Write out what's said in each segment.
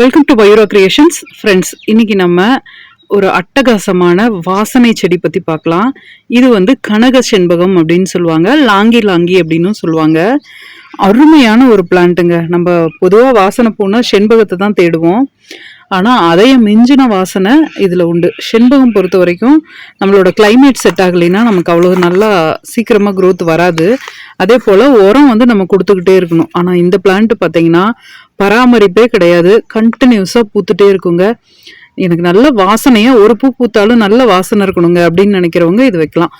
Welcome to Pyro creations friends இன்னைக்கு நம்ம ஒரு அட்டகாசமான வாசனை செடி பற்றி பார்க்கலாம். இது வந்து கனக செண்பகம் அப்படின்னு சொல்லுவாங்க. லாங்கி லாங்கி அப்படின்னு சொல்லுவாங்க. அருமையான ஒரு பிளான்ட்டுங்க நம்ம பொதுவாக வாசனை போனால் செண்பகத்தை தான் தேடுவோம். ஆனால் அதையும் மிஞ்சின வாசனை இதில் உண்டு. செண்பகம் பொறுத்த வரைக்கும் நம்மளோட கிளைமேட் செட் ஆகலைன்னா நமக்கு அவ்வளோ நல்லா சீக்கிரமாக க்ரோத் வராது. அதே போல் உரம் வந்து நம்ம கொடுத்துக்கிட்டே இருக்கணும். ஆனால் இந்த பிளான்ட் பார்த்தீங்கன்னா பராமரிப்பே கிடையாது. கண்டினியூஸாக பூத்துட்டே இருக்குங்க. எனக்கு நல்ல வாசனையாக ஒரு பூ பூத்தாலும் நல்ல வாசனை இருக்கணுங்க அப்படின்னு நினைக்கிறவங்க இது வைக்கலாம்.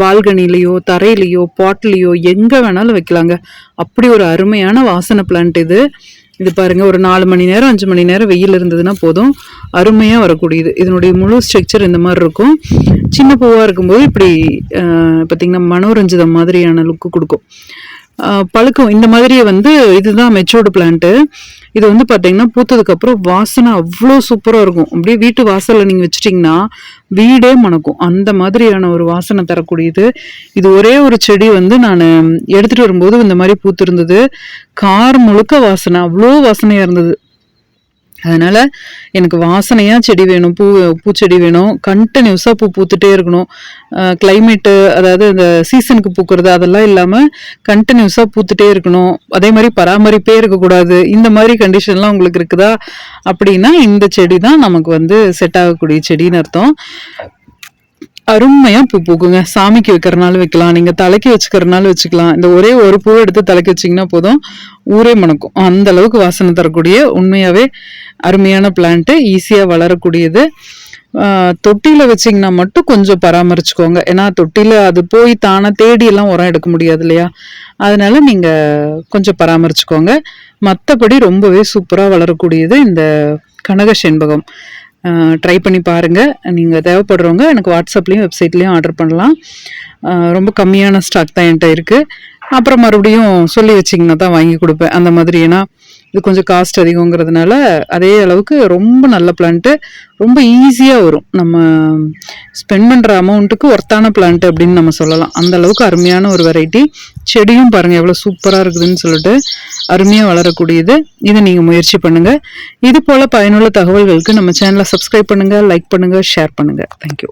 பால்கனிலேயோ தரையிலையோ பாட்லேயோ எங்கே வேணாலும் வைக்கலாங்க. அப்படி ஒரு அருமையான வாசனை பிளான்ட் இது. இது பாருங்க ஒரு நாலு மணி நேரம் அஞ்சு மணி நேரம் வெயில் இருந்ததுன்னா போதும். அருமையாக வரக்கூடியது. இதனுடைய முழு ஸ்ட்ரக்சர் இந்த மாதிரி இருக்கும். சின்ன பூவாக இருக்கும்போது இப்படி அஹ், பார்த்தீங்கன்னா மனோரஞ்சிதம் மாதிரியான லுக்கு கொடுக்கும். பழுக்கும். இந்த மாதிரியே வந்து இதுதான் மெச்சூர்டு பிளான்ட்டு இது வந்து பார்த்தீங்கன்னா பூத்ததுக்கப்புறம் வாசனை அவ்வளோ சூப்பராக இருக்கும். அப்படியே வீட்டு வாசலில் நீங்கள் வச்சிட்டிங்கன்னா வீடே மணக்கும். அந்த மாதிரியான ஒரு வாசனை தரக்கூடியது. இது ஒரே ஒரு செடி வந்து நான் எடுத்துகிட்டு வரும்போது இந்த மாதிரி பூத்திருந்தது. கார் முழுக்க வாசனை அவ்வளோ வாசனையாக இருந்தது. அதனால் எனக்கு வாசனையாக செடி வேணும் பூ பூச்செடி வேணும். கண்டினியூஸாக பூ பூத்துட்டே இருக்கணும். கிளைமேட்டு அதாவது இந்த சீசனுக்கு பூக்கிறது அதெல்லாம் இல்லாமல் கண்டினியூஸாக பூத்துட்டே இருக்கணும். அதே மாதிரி பராமரிப்பே இருக்கக்கூடாது. இந்த மாதிரி கண்டிஷன்லாம் உங்களுக்கு இருக்குதா? அப்படின்னா இந்த செடி தான் நமக்கு வந்து செட் ஆகக்கூடிய செடின்னு அர்த்தம். அருமையா பூ பூக்குங்க. சாமிக்கு வைக்கிறனாலும் வைக்கலாம். நீங்க தலைக்கு வச்சுக்கிறனாலும் வச்சுக்கலாம். இந்த ஒரே ஒரு பூ எடுத்து தலைக்கு வச்சீங்கன்னா போதும். ஊரே மணக்கும். அந்த அளவுக்கு வாசனை தரக்கூடிய உண்மையாவே அருமையான பிளான்ட்டு ஈஸியா வளரக்கூடியது. தொட்டியில் தொட்டியில வச்சீங்கன்னா மட்டும் கொஞ்சம் பராமரிச்சுக்கோங்க. ஏன்னா தொட்டியில அது போய் தானே தேடி எல்லாம் உரம் எடுக்க முடியாது இல்லையா? அதனால நீங்க கொஞ்சம் பராமரிச்சுக்கோங்க. மற்றபடி ரொம்பவே சூப்பரா வளரக்கூடியது இந்த கனக செண்பகம் ட்ரை பண்ணி பாருங்கள் நீங்கள் தேவைப்படுறவங்க எனக்கு வாட்ஸ்அப்லேயும் வெப்சைட்லேயும் ஆர்டர் பண்ணலாம். ரொம்ப கம்மியான ஸ்டாக் தான் என்கிட்ட இருக்குது அப்புறம் மறுபடியும் சொல்லி வச்சிங்கன்னா தான் வாங்கி கொடுப்பேன். அந்த மாதிரி ஏன்னா இது கொஞ்சம் காஸ்ட் அதிகங்கிறதுனால அதே அளவுக்கு ரொம்ப நல்ல பிளான்ட்டு ரொம்ப ஈஸியாக வரும். நம்ம ஸ்பெண்ட் பண்ணுற அமௌண்ட்டுக்கு ஒர்த்தான பிளான்ட் அப்படின்னு நம்ம சொல்லலாம். அந்த அளவுக்கு அருமையான ஒரு வெரைட்டி செடியும் பாருங்கள் எவ்வளோ சூப்பராக இருக்குதுன்னு சொல்லிட்டு அருமையாக வளரக்கூடியது. இதை நீங்கள் முயற்சி பண்ணுங்கள் இது போல் பயனுள்ள தகவல்களுக்கு நம்ம சேனலை சப்ஸ்கிரைப் பண்ணுங்கள் லைக் பண்ணுங்கள் ஷேர் பண்ணுங்கள் தேங்க்யூ